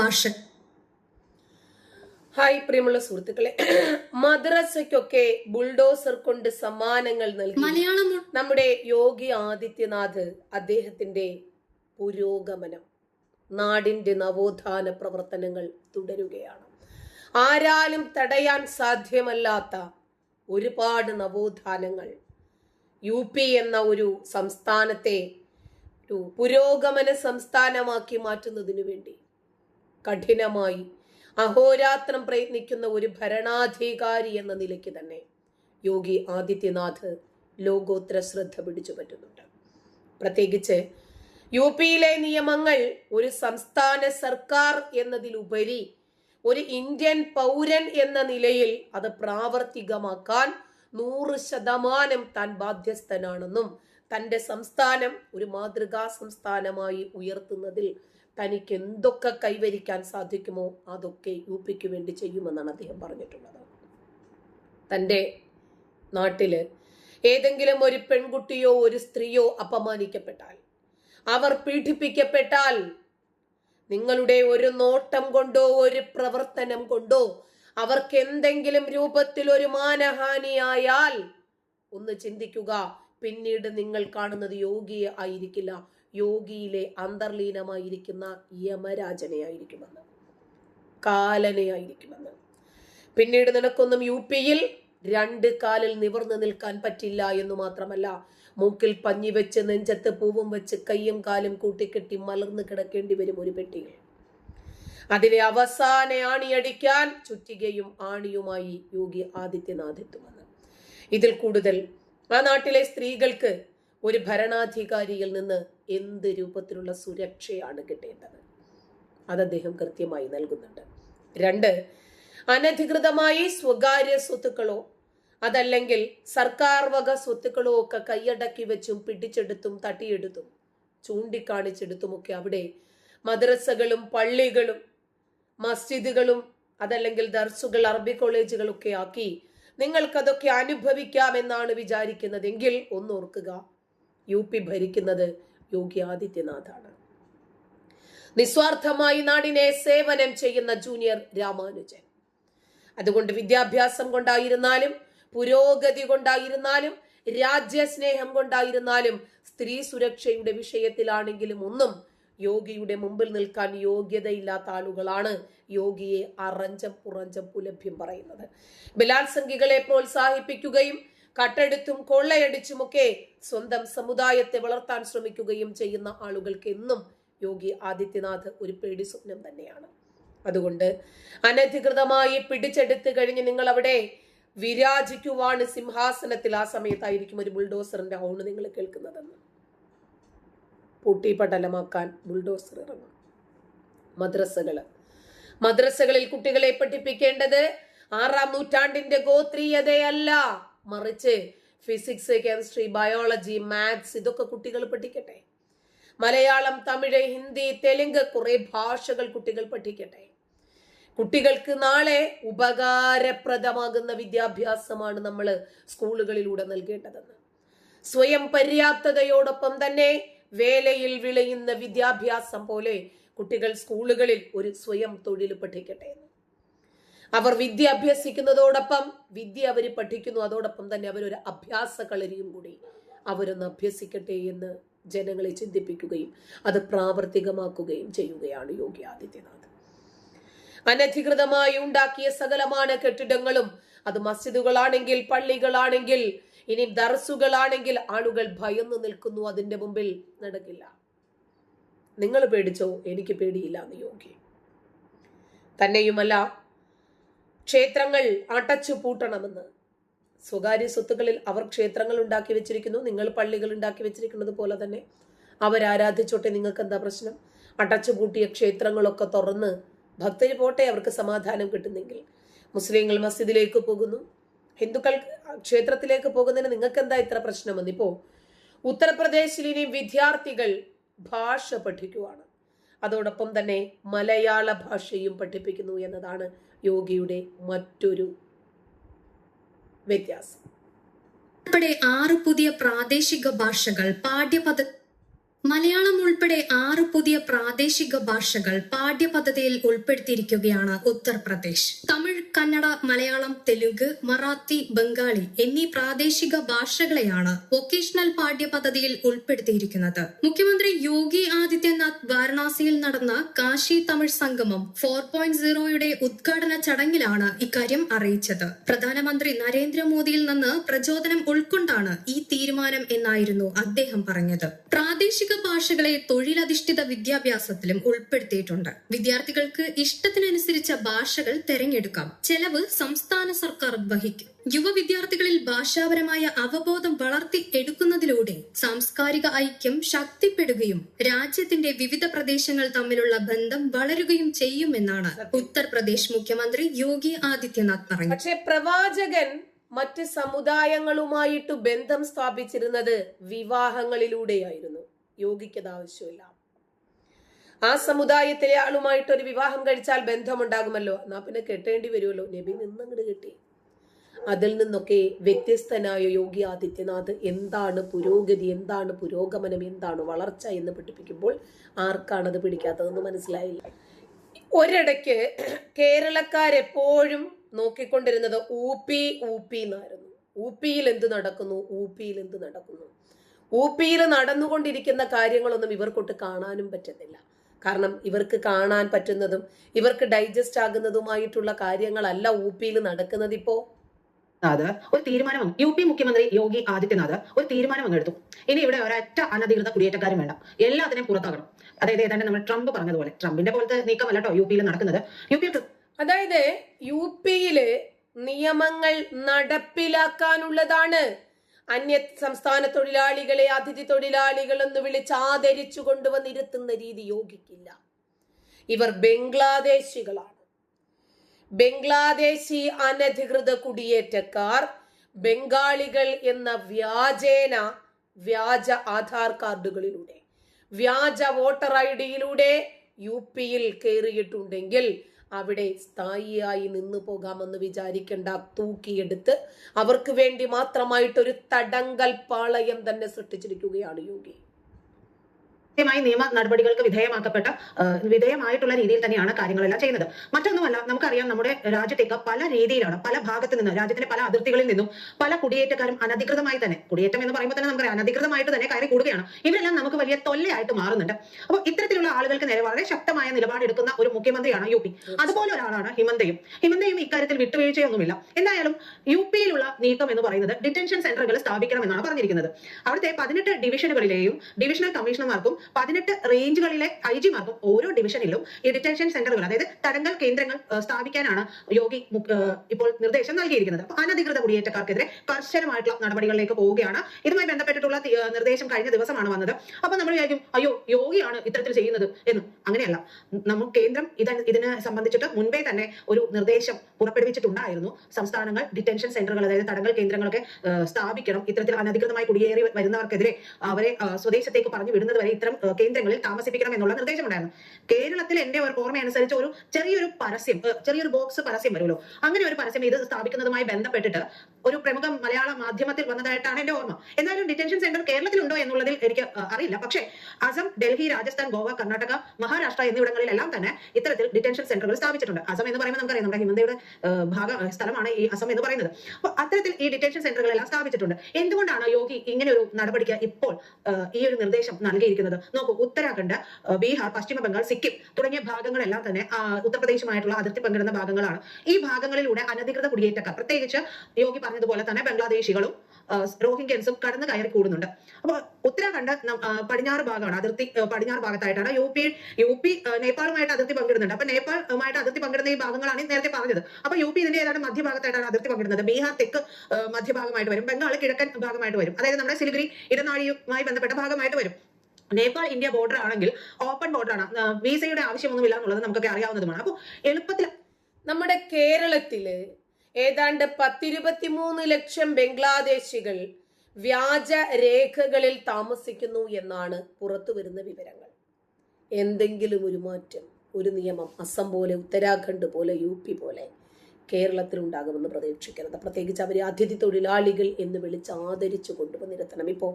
ഭാഷ. ഹായ് പ്രിയമുള്ള സുഹൃത്തുക്കളെ. മദ്രസയ്ക്കൊക്കെ ബുൾഡോസർ കൊണ്ട് സമ്മാനങ്ങൾ നൽകി. മലയാളം നമ്മുടെ യോഗി ആദിത്യനാഥ് അദ്ദേഹത്തിന്റെ പുരോഗമനം. നാടിന്റെ നവോത്ഥാന പ്രവർത്തനങ്ങൾ തുടരുകയാണ്. ആരാലും തടയാൻ സാധ്യമല്ലാത്ത ഒരുപാട് നവോത്ഥാനങ്ങൾ. യു പി എന്ന ഒരു സംസ്ഥാനത്തെ ഒരു പുരോഗമന സംസ്ഥാനമാക്കി മാറ്റുന്നതിനു വേണ്ടി കഠിനമായി. അഹോരാത്രം പ്രയത്നിക്കുന്ന ഒരു ഭരണാധികാരി എന്ന നിലയ്ക്ക് തന്നെ യോഗി ആദിത്യനാഥ് ലോകോത്ര ശ്രദ്ധ പിടിച്ചു പറ്റുന്നുണ്ട്. പ്രത്യേകിച്ച് യു പിയിലെ നിയമങ്ങൾ ഒരു സംസ്ഥാന സർക്കാർ എന്നതിലുപരി ഒരു ഇന്ത്യൻ പൗരൻ എന്ന നിലയിൽ അത് പ്രാവർത്തികമാക്കാൻ നൂറ് ശതമാനം താൻ ബാധ്യസ്ഥനാണെന്നും തന്റെ സംസ്ഥാനം ഒരു മാതൃകാ സംസ്ഥാനമായി ഉയർത്തുന്നതിൽ തനിക്ക് എന്തൊക്കെ കൈവരിക്കാൻ സാധിക്കുമോ അതൊക്കെ യു പിക്ക് വേണ്ടി ചെയ്യുമെന്നാണ് അദ്ദേഹം പറഞ്ഞിട്ടുള്ളത്. തന്റെ നാട്ടിൽ ഏതെങ്കിലും ഒരു പെൺകുട്ടിയോ ഒരു സ്ത്രീയോ അപമാനിക്കപ്പെട്ടാൽ അവർ പീഡിപ്പിക്കപ്പെട്ടാൽ നിങ്ങളുടെ ഒരു നോട്ടം കൊണ്ടോ ഒരു പ്രവർത്തനം കൊണ്ടോ അവർക്ക് എന്തെങ്കിലും രൂപത്തിൽ ഒരു മാനഹാനിയായാൽ ഒന്ന് ചിന്തിക്കുക. പിന്നീട് നിങ്ങൾ കാണുന്നത് യോഗിയെ ആയിരിക്കില്ല. യോഗിയിലെ അന്തർലീനമായിരിക്കുന്ന യമരാജനെ ആയിരിക്കുമെന്ന്. കാലനെ ആയിരിക്കുമെന്ന് പിന്നീട് നിനക്കൊന്നും യു പിയിൽ രണ്ട് കാലിൽ നിവർന്നു നിൽക്കാൻ പറ്റില്ല എന്ന് മാത്രമല്ല മൂക്കിൽ പഞ്ഞി വെച്ച് നെഞ്ചത്ത് പൂവും വെച്ച് കയ്യും കാലും കൂട്ടിക്കെട്ടി മലർന്നു കിടക്കേണ്ടി വരും ഒരു പെട്ടിയിൽ. അതിലെ അവസാന ആണിയടിക്കാൻ ചുറ്റികയും ആണിയുമായി യോഗി ആദിത്യനാഥ് എത്തുമെന്ന്. ഇതിൽ കൂടുതൽ ആ നാട്ടിലെ സ്ത്രീകൾക്ക് ഒരു ഭരണാധികാരിയിൽ നിന്ന് എന്ത് രൂപത്തിലുള്ള സുരക്ഷയാണ് കിട്ടേണ്ടത്? അത് അദ്ദേഹം കൃത്യമായി നൽകുന്നുണ്ട്. രണ്ട് അനധികൃതമായി സ്വകാര്യ സ്വത്തുക്കളോ അതല്ലെങ്കിൽ സർക്കാർ വക സ്വത്തുക്കളോ ഒക്കെ കൈയടക്കി വെച്ചും പിടിച്ചെടുത്തും തട്ടിയെടുത്തും ചൂണ്ടിക്കാണിച്ചെടുത്തുമൊക്കെ അവിടെ മദ്രസകളും പള്ളികളും മസ്ജിദുകളും അതല്ലെങ്കിൽ ദർസുകൾ അറബി കോളേജുകളൊക്കെ ആക്കി നിങ്ങൾക്കതൊക്കെ അനുഭവിക്കാമെന്നാണ് വിചാരിക്കുന്നതെങ്കിൽ ഒന്നോർക്കുക യു പി ഭരിക്കുന്നത് യോഗി ആദിത്യനാഥാണ്. നിസ്വാർത്ഥമായി നാടിനെ സേവനം ചെയ്യുന്ന ജൂനിയർ രാമാനുജൻ. അതുകൊണ്ട് വിദ്യാഭ്യാസം കൊണ്ടായിരുന്നാലും പുരോഗതി കൊണ്ടായിരുന്നാലും രാജ്യസ്നേഹം കൊണ്ടായിരുന്നാലും സ്ത്രീ സുരക്ഷയുടെ വിഷയത്തിലാണെങ്കിലും ഒന്നും യോഗിയുടെ മുമ്പിൽ നിൽക്കാൻ യോഗ്യതയില്ലാത്ത ആളുകളാണ് യോഗിയെ അറഞ്ചം പുറഞ്ചം പുലഭ്യം പറയുന്നത്. ബലാത്സംഗികളെ പ്രോത്സാഹിപ്പിക്കുകയും കട്ടെടുത്തും കൊള്ളയടിച്ചുമൊക്കെ സ്വന്തം സമുദായത്തെ വളർത്താൻ ശ്രമിക്കുകയും ചെയ്യുന്ന ആളുകൾക്ക് എന്നും യോഗി ആദിത്യനാഥ് ഒരു പേടി സ്വപ്നം തന്നെയാണ്. അതുകൊണ്ട് അനധികൃതമായി പിടിച്ചെടുത്ത് കഴിഞ്ഞ് നിങ്ങൾ അവിടെ വിരാജിക്കുവാണ് സിംഹാസനത്തിൽ. ആ സമയത്തായിരിക്കും ഒരു ബുൾഡോസറിന്റെ ഹോണ് നിങ്ങൾ കേൾക്കുന്നതെന്ന്. പൂട്ടി പടലമാക്കാൻ ബുൾഡോസർ ഇറങ്ങും. മദ്രസകൾ മദ്രസകളിൽ കുട്ടികളെ പഠിപ്പിക്കേണ്ടത് ആറാം നൂറ്റാണ്ടിന്റെ ഗോത്രീയതയല്ല. മറിച്ച് ഫിസിക്സ് കെമിസ്ട്രി ബയോളജി മാത്സ് ഇതൊക്കെ കുട്ടികൾ പഠിക്കട്ടെ. മലയാളം തമിഴ് ഹിന്ദി തെലുങ്ക് കുറെ ഭാഷകൾ കുട്ടികൾ പഠിക്കട്ടെ. കുട്ടികൾക്ക് നാളെ ഉപകാരപ്രദമാകുന്ന വിദ്യാഭ്യാസമാണ് നമ്മൾ സ്കൂളുകളിലൂടെ നൽകേണ്ടതെന്ന്. സ്വയം പര്യാപ്തതയോടൊപ്പം തന്നെ വേലയിൽ വിളയുന്ന വിദ്യാഭ്യാസം പോലെ കുട്ടികൾ സ്കൂളുകളിൽ ഒരു സ്വയം തൊഴിൽ പഠിക്കട്ടെ അവർ വിദ്യ അഭ്യസിക്കുന്നതോടൊപ്പം വിദ്യ അവർ പഠിക്കുന്നു അതോടൊപ്പം തന്നെ അവരൊരു അഭ്യാസ കളരിയും കൂടി അവരൊന്ന് അഭ്യസിക്കട്ടെ എന്ന് ജനങ്ങളെ ചിന്തിപ്പിക്കുകയും അത് പ്രാവർത്തികമാക്കുകയും ചെയ്യുകയാണ് യോഗി ആദിത്യനാഥ്. അനധികൃതമായി ഉണ്ടാക്കിയ സകലമാണ് കെട്ടിടങ്ങളും അത് മസ്ജിദുകളാണെങ്കിൽ പള്ളികളാണെങ്കിൽ ഇനി ദർസുകളാണെങ്കിൽ ആളുകൾ ഭയന്ന് നിൽക്കുന്നു അതിന്റെ മുമ്പിൽ. നടക്കില്ല. നിങ്ങൾ പേടിച്ചോ? എനിക്ക് പേടിയില്ല എന്ന് യോഗി തന്നെയുമല്ല ക്ഷേത്രങ്ങൾ അടച്ചു പൂട്ടണമെന്ന്. സ്വകാര്യ സ്വത്തുക്കളിൽ അവർ ക്ഷേത്രങ്ങൾ ഉണ്ടാക്കി വെച്ചിരിക്കുന്നു നിങ്ങൾ പള്ളികൾ ഉണ്ടാക്കി വെച്ചിരിക്കുന്നത് പോലെ തന്നെ. അവരാരാധിച്ചോട്ടെ നിങ്ങൾക്ക് എന്താ പ്രശ്നം? അടച്ചു പൂട്ടിയ ക്ഷേത്രങ്ങളൊക്കെ തുറന്ന് ഭക്തർ പോട്ടെ അവർക്ക് സമാധാനം കിട്ടുന്നെങ്കിൽ. മുസ്ലിങ്ങൾ മസ്ജിദിലേക്ക് പോകുന്നു. ഹിന്ദുക്കൾ ക്ഷേത്രത്തിലേക്ക് പോകുന്നതിന് നിങ്ങൾക്ക് എന്താ ഇത്ര പ്രശ്നമെന്ന്? ഇപ്പോ ഉത്തർപ്രദേശിൽ ഇനി വിദ്യാർത്ഥികൾ ഭാഷ പഠിക്കുവാണ്. അതോടൊപ്പം തന്നെ മലയാള ഭാഷയും പഠിപ്പിക്കുന്നു എന്നതാണ് യോഗിയുടെ മറ്റൊരു വ്യത്യാസം. ഉൾപ്പെടെ ആറ് പുതിയ പ്രാദേശിക ഭാഷകൾ പാഠ്യപദ മലയാളം ഉൾപ്പെടെ ആറ് പുതിയ പ്രാദേശിക ഭാഷകൾ പാഠ്യപദ്ധതിയിൽ ഉൾപ്പെടുത്തിയിരിക്കുകയാണ് ഉത്തർപ്രദേശ്. തമിഴ് കന്നഡ മലയാളം തെലുങ്ക് മറാത്തി ബംഗാളി എന്നീ പ്രാദേശിക ഭാഷകളെയാണ് വൊക്കേഷണൽ പാഠ്യപദ്ധതിയിൽ ഉൾപ്പെടുത്തിയിരിക്കുന്നത്. മുഖ്യമന്ത്രി യോഗി ആദിത്യനാഥ് വാരണാസിയിൽ നടന്ന കാശി തമിഴ് സംഗമം ഫോർ പോയിന്റ് സീറോയുടെ ഉദ്ഘാടന ചടങ്ങിലാണ് ഇക്കാര്യം അറിയിച്ചത്. പ്രധാനമന്ത്രി നരേന്ദ്രമോദിയിൽ നിന്ന് പ്രചോദനം ഉൾക്കൊണ്ടാണ് ഈ തീരുമാനം എന്നായിരുന്നു അദ്ദേഹം പറഞ്ഞത്. പ്രാദേശിക ഭാഷകളെ തൊഴിലധിഷ്ഠിത വിദ്യാഭ്യാസത്തിലും ഉൾപ്പെടുത്തിയിട്ടുണ്ട്. വിദ്യാർത്ഥികൾക്ക് ഇഷ്ടത്തിനനുസരിച്ച ഭാഷകൾ തെരഞ്ഞെടുക്കാം. ചെലവ് സംസ്ഥാന സർക്കാർ വഹിക്കും. യുവ വിദ്യാർത്ഥികളിൽ ഭാഷാപരമായ അവബോധം വളർത്തി എടുക്കുന്നതിലൂടെ സാംസ്കാരിക ഐക്യം ശക്തിപ്പെടുകയും രാജ്യത്തിന്റെ വിവിധ പ്രദേശങ്ങൾ തമ്മിലുള്ള ബന്ധം വളരുകയും ചെയ്യുമെന്നാണ് ഉത്തർപ്രദേശ് മുഖ്യമന്ത്രി യോഗി ആദിത്യനാഥ് പറഞ്ഞു പക്ഷേ പ്രവാചകൻ മറ്റ് സമുദായങ്ങളുമായിട്ട് ബന്ധം സ്ഥാപിച്ചിരുന്നത് വിവാഹങ്ങളിലൂടെയായിരുന്നു. യോഗിക്കത് ആവശ്യമില്ല. ആ സമുദായത്തിലെ ആളുമായിട്ട് ഒരു വിവാഹം കഴിച്ചാൽ ബന്ധമുണ്ടാകുമല്ലോ. എന്നാ പിന്നെ കെട്ടേണ്ടി വരുമല്ലോ. നബി നിന്നങ്ങട് കെട്ടി. അതിൽ നിന്നൊക്കെ വ്യത്യസ്തനായ യോഗി ആദിത്യനാഥ് എന്താണ് പുരോഗതി എന്താണ് പുരോഗമനം എന്താണ് വളർച്ച എന്ന് പഠിപ്പിക്കുമ്പോൾ ആർക്കാണത് പിടിക്കാത്തതെന്ന് മനസ്സിലായില്ല. ഒരിടയ്ക്ക് കേരളക്കാരെപ്പോഴും നോക്കിക്കൊണ്ടിരുന്നത് ഊപ്പി ഊപ്പി എന്നായിരുന്നു. ഊപ്പിയിൽ എന്ത് നടക്കുന്നു ഊപ്പിയിൽ എന്ത് നടക്കുന്നു. ഊപ്പിയിൽ നടന്നുകൊണ്ടിരിക്കുന്ന കാര്യങ്ങളൊന്നും ഇവർക്കൊട്ട് കാണാനും പറ്റുന്നില്ല. കാരണം ഇവർക്ക് കാണാൻ പറ്റുന്നതും ഇവർക്ക് ഡൈജസ്റ്റ് ആകുന്നതുമായിട്ടുള്ള കാര്യങ്ങളല്ല ഊപ്പിയിൽ നടക്കുന്നത് ഇപ്പോ. അത് ഒരു തീരുമാനം യു പി മുഖ്യമന്ത്രി യോഗി ആദിത്യനാഥ് ഒരു തീരുമാനം അങ്ങ് എടുത്തു. ഇനി ഇവിടെ ഒരൊറ്റ അനധികൃത കുടിയേറ്റക്കാരും വേണ്ട. എല്ലാത്തിനെയും പുറത്താകണം. അതായത് ഏതാണ്ട് നമ്മൾ ട്രംപ് പറഞ്ഞതുപോലെ. ട്രംപിന്റെ പോലത്തെ നീക്കമല്ല കേട്ടോ യു പിയിൽ നടക്കുന്നത്. യു പി അതായത് യു പിയിലെ നിയമങ്ങൾ നടപ്പിലാക്കാനുള്ളതാണ്. അന്യ സംസ്ഥാന തൊഴിലാളികളെ അതിഥി തൊഴിലാളികൾ എന്ന് വിളിച്ച് ആദരിച്ചു കൊണ്ടുവന്നിരുത്തുന്ന രീതി യോഗിക്കില്ല ഇവർ ബംഗ്ലാദേശികളാണ്. ബംഗ്ലാദേശി അനധികൃത കുടിയേറ്റക്കാർ ബംഗാളികൾ എന്ന വ്യാജേന വ്യാജ ആധാർ കാർഡുകളിലൂടെ വ്യാജ വോട്ടർ ഐ ഡിയിലൂടെ യു പിയിൽ കയറിയിട്ടുണ്ടെങ്കിൽ അവിടെ സ്ഥായിയായി നിന്നു പോകാമെന്ന് വിചാരിക്കേണ്ട. തൂക്കിയെടുത്ത് അവർക്ക് വേണ്ടി മാത്രമായിട്ടൊരു തടങ്കൽ പാളയം തന്നെ സൃഷ്ടിച്ചിരിക്കുകയാണ് യോഗി. കൃത്യമായി നിയമ നടപടികൾക്ക് വിധേയമാക്കപ്പെട്ട വിധേയമായിട്ടുള്ള രീതിയിൽ തന്നെയാണ് കാര്യങ്ങളെല്ലാം ചെയ്യുന്നത്. മറ്റൊന്നുമല്ല നമുക്കറിയാം നമ്മുടെ രാജ്യത്തേക്ക് പല രീതിയിലാണ് പല ഭാഗത്ത് നിന്ന് രാജ്യത്തിന്റെ പല അതിർത്തികളിൽ നിന്നും പല കുടിയേറ്റക്കാരും അനധികൃതമായി തന്നെ കുടിയേറ്റം എന്ന് പറയുമ്പോൾ തന്നെ നമുക്കറിയാം അനധികൃതമായിട്ട് തന്നെ കയറി കൂടുകയാണ്. ഇവരെല്ലാം നമുക്ക് വലിയ തൊല്ലയായിട്ട് മാറുന്നുണ്ട്. അപ്പോൾ ഇത്തരത്തിലുള്ള ആളുകൾക്ക് നേരെ വളരെ ശക്തമായ നിലപാടെടുക്കുന്ന ഒരു മുഖ്യമന്ത്രിയാണ് യു പി. അതുപോലെ ഒരാളാണ് ഹിമന്തയും. ഹിമന്തയും ഇക്കാര്യത്തിൽ വിട്ടുവീഴ്ചയൊന്നുമില്ല. എന്തായാലും യു പിയിലുള്ള നീക്കം എന്ന് പറയുന്നത് ഡിറ്റൻഷൻ സെന്ററുകൾ സ്ഥാപിക്കണമെന്നാണ് പറഞ്ഞിരിക്കുന്നത്. അവിടുത്തെ പതിനെട്ട് ഡിവിഷനുകളിലെയും ഡിവിഷണൽ കമ്മീഷണർമാർക്കും പതിനെട്ട് റേഞ്ചുകളിലെ ഐ ജിമാർക്കും ഓരോ ഡിവിഷനിലും ഈ ഡിറ്റൻഷൻ സെന്ററുകൾ അതായത് തടങ്കൽ കേന്ദ്രങ്ങൾ സ്ഥാപിക്കാനാണ് യോഗി ഇപ്പോൾ നിർദ്ദേശം നൽകിയിരിക്കുന്നത്. അപ്പൊ അനധികൃത കുടിയേറ്റക്കാർക്കെതിരെ കർശനമായിട്ടുള്ള നടപടികളിലേക്ക് പോവുകയാണ്. ഇതുമായി ബന്ധപ്പെട്ടിട്ടുള്ള നിർദ്ദേശം കഴിഞ്ഞ ദിവസമാണ് വന്നത്. അപ്പൊ നമ്മൾ വിചാരിക്കും അയ്യോ യോഗിയാണ് ഇത്തരത്തിൽ ചെയ്യുന്നത് എന്ന്. അങ്ങനെയല്ല. നമ്മൾ കേന്ദ്രം ഇത് ഇതിനെ സംബന്ധിച്ചിട്ട് മുൻപേ തന്നെ ഒരു നിർദ്ദേശം പുറപ്പെടുവിച്ചിട്ടുണ്ടായിരുന്നു. സംസ്ഥാനങ്ങൾ ഡിറ്റൻഷൻ സെന്ററുകൾ അതായത് തടങ്കൽ കേന്ദ്രങ്ങളൊക്കെ സ്ഥാപിക്കണം. ഇത്തരത്തിൽ അനധികൃതമായി കുടിയേറി വരുന്നവർക്കെതിരെ അവരെ സ്വദേശത്തേക്ക് പറഞ്ഞു വിടുന്നത് വരെ ഇത്തരം കേന്ദ്രങ്ങളിൽ താമസിപ്പിക്കണം എന്നുള്ള നിർദ്ദേശമുണ്ടായിരുന്നു. കേരളത്തിൽ എന്റെ ഒരു ഓർമ്മയനുസരിച്ച് ഒരു ചെറിയൊരു പരസ്യം ചെറിയൊരു ബോക്സ് പരസ്യം വരുമല്ലോ. അങ്ങനെ ഒരു പരസ്യം ഇത് സ്ഥാപിക്കുന്നതുമായി ബന്ധപ്പെട്ടിട്ട് ഒരു പ്രമുഖ മലയാള മാധ്യമത്തിൽ വന്നതായിട്ടാണ് എന്റെ ഓർമ്മ. എന്തായാലും ഡിറ്റൻഷൻ സെന്റർ കേരളത്തിൽ ഉണ്ടോ എന്നുള്ളതിൽ എനിക്ക് അറിയില്ല. പക്ഷേ അസം ഡൽഹി രാജസ്ഥാൻ ഗോവ കർണാടക മഹാരാഷ്ട്ര എന്നിവിടങ്ങളിലെല്ലാം തന്നെ ഇത്തരത്തിൽ ഡിറ്റൻഷൻ സെന്ററുകൾ സ്ഥാപിച്ചിട്ടുണ്ട്. അസം എന്ന് പറയുമ്പോൾ നമുക്കറിയാം നമ്മുടെ ഹിമന്തയുടെ ഭാഗ സ്ഥലമാണ് ഈ അസം എന്ന് പറയുന്നത്. അപ്പൊ അത്തരത്തിൽ ഈ ഡിറ്റൻഷൻ സെന്ററുകളെല്ലാം സ്ഥാപിച്ചിട്ടുണ്ട്. എന്തുകൊണ്ടാണ് യോഗി ഇങ്ങനെ ഒരു നടപടിക്ക് ഇപ്പോൾ ഈ ഒരു നിർദ്ദേശം നൽകിയിരിക്കുന്നത്? നോക്കൂ ഉത്തരാഖണ്ഡ് ബീഹാർ പശ്ചിമ ബംഗാൾ സിക്കിം തുടങ്ങിയ ഭാഗങ്ങളെല്ലാം തന്നെ ഉത്തർപ്രദേശുമായിട്ടുള്ള അതിർത്തി പങ്കിടുന്ന ഭാഗങ്ങളാണ്. ഈ ഭാഗങ്ങളിലൂടെ അനധികൃത കുടിയേറ്റക്കാർ പ്രത്യേകിച്ച് യോഗി പറഞ്ഞതുപോലെ തന്നെ ബംഗ്ലാദേശികളും റോഹിംഗ്യൻസും കടന്നു കയറി കൂടുന്നുണ്ട്. അപ്പൊ ഉത്തരാഖണ്ഡ് പടിഞ്ഞാറ് ഭാഗമാണ് അതിർത്തി പടിഞ്ഞാറ് ഭാഗത്തായിട്ടാണ് യു പി യു പി നേപ്പാളുമായിട്ട് അതിർത്തി പങ്കിടുന്നുണ്ട്. അപ്പൊ നേപ്പാളുമായിട്ട് അതിർത്തി പങ്കിടുന്ന ഈ ഭാഗങ്ങളാണ് നേരത്തെ പറഞ്ഞത്. അപ്പൊ യു പി ഇതിന്റെ ഏതാണ്ട് മധ്യഭാഗത്തായിട്ടാണ് അതിർത്തി പങ്കിടുന്നത്. ബീഹാർ തെക്ക് മധ്യഭാഗമായിട്ട് വരും. ബംഗാൾ കിഴക്കൻ ഭാഗമായിട്ട് വരും. അതായത് നമ്മുടെ സിലിഗുരി ഇടനാഴിയുമായി ബന്ധപ്പെട്ട ഭാഗമായിട്ട് വരും. നേപ്പാൾ ഇന്ത്യ ബോർഡർ ആണെങ്കിൽ ഓപ്പൺ ബോർഡർ ആണ്. വിസയുടെ ആവശ്യമൊന്നുമില്ല എന്നുള്ളത് നമുക്കൊക്കെ അറിയാവുന്നതുമാണ്. അപ്പോൾ എളുപ്പത്തിൽ നമ്മുടെ കേരളത്തിൽ ഏതാണ്ട് പത്തിരുപത്തിമൂന്ന് ലക്ഷം ബംഗ്ലാദേശികൾ വ്യാജ രേഖകളിൽ താമസിക്കുന്നു എന്നാണ് പുറത്തു വരുന്ന വിവരങ്ങൾ. എന്തെങ്കിലും ഒരു മാറ്റം ഒരു നിയമം അസം പോലെ ഉത്തരാഖണ്ഡ് പോലെ യു പി പോലെ കേരളത്തിൽ ഉണ്ടാകുമെന്ന് പ്രതീക്ഷിക്കരുത്. പ്രത്യേകിച്ച് അവരെ അതിഥി തൊഴിലാളികൾ എന്ന് വിളിച്ച് ആദരിച്ചു കൊണ്ടുവന്നിരുത്തണം ഇപ്പോൾ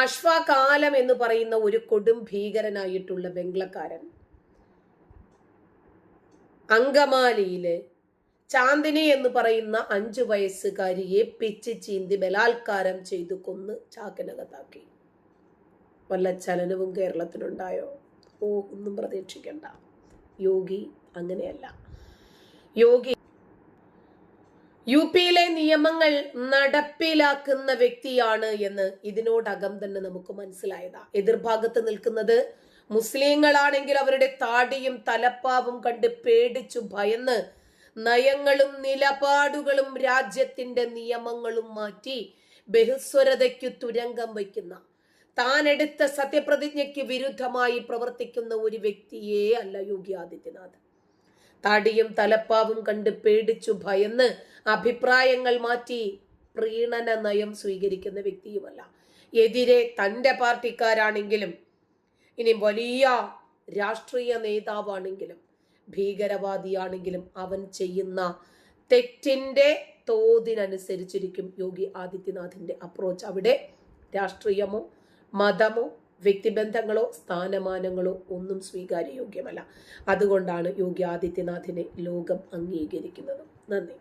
അശ്വകാലം എന്ന് പറയുന്ന ഒരു കൊടും ഭീകരനായിട്ടുള്ള ബംഗ്ലക്കാരൻ അങ്കമാലിയിൽ ചാന്ദിനി എന്ന് പറയുന്ന അഞ്ചു വയസ്സുകാരിയെ പിച്ച് ചീന്തി ബലാത്കാരം ചെയ്തു കൊന്ന് ചാക്കിനകത്താക്കി. വല്ല ചലനവും കേരളത്തിലുണ്ടായോ? ഓ ഒന്നും പ്രതീക്ഷിക്കണ്ട. യോഗി അങ്ങനെയല്ല. യോഗി യു പിയിലെ നിയമങ്ങൾ നടപ്പിലാക്കുന്ന വ്യക്തിയാണ് എന്ന് ഇതിനോടകം തന്നെ നമുക്ക് മനസ്സിലായതാ. എതിർഭാഗത്ത് നിൽക്കുന്നത് മുസ്ലിങ്ങളാണെങ്കിൽ അവരുടെ താടിയും തലപ്പാവും കണ്ട് പേടിച്ചു ഭയന്ന് നയങ്ങളും നിലപാടുകളും രാജ്യത്തിന്റെ നിയമങ്ങളും മാറ്റി ബഹുസ്വരതയ്ക്കു തുരങ്കം വയ്ക്കുന്ന താൻ സത്യപ്രതിജ്ഞയ്ക്ക് വിരുദ്ധമായി പ്രവർത്തിക്കുന്ന ഒരു വ്യക്തിയെ അല്ല യോഗി ആദിത്യനാഥ്. താടിയും തലപ്പാവും കണ്ട് പേടിച്ചു ഭയന്ന് അഭിപ്രായങ്ങൾ മാറ്റി പ്രീണന നയം സ്വീകരിക്കുന്ന വ്യക്തിയുമല്ല. എതിരെ തന്റെ പാർട്ടിക്കാരാണെങ്കിലും ഇനി വലിയ രാഷ്ട്രീയ നേതാവാണെങ്കിലും ഭീകരവാദിയാണെങ്കിലും അവൻ ചെയ്യുന്ന തെറ്റിന്റെ തോതിനനുസരിച്ചിരിക്കും യോഗി ആദിത്യനാഥിന്റെ അപ്രോച്ച് അവിടെ രാഷ്ട്രീയമോ മതമോ വ്യക്തിബന്ധങ്ങളോ സ്ഥാനമാനങ്ങളോ ഒന്നും സ്വീകാര്യയോഗ്യമല്ല. അതുകൊണ്ടാണ് യോഗി ആദിത്യനാഥിനെ ലോകം അംഗീകരിക്കുന്നത്. നന്ദി.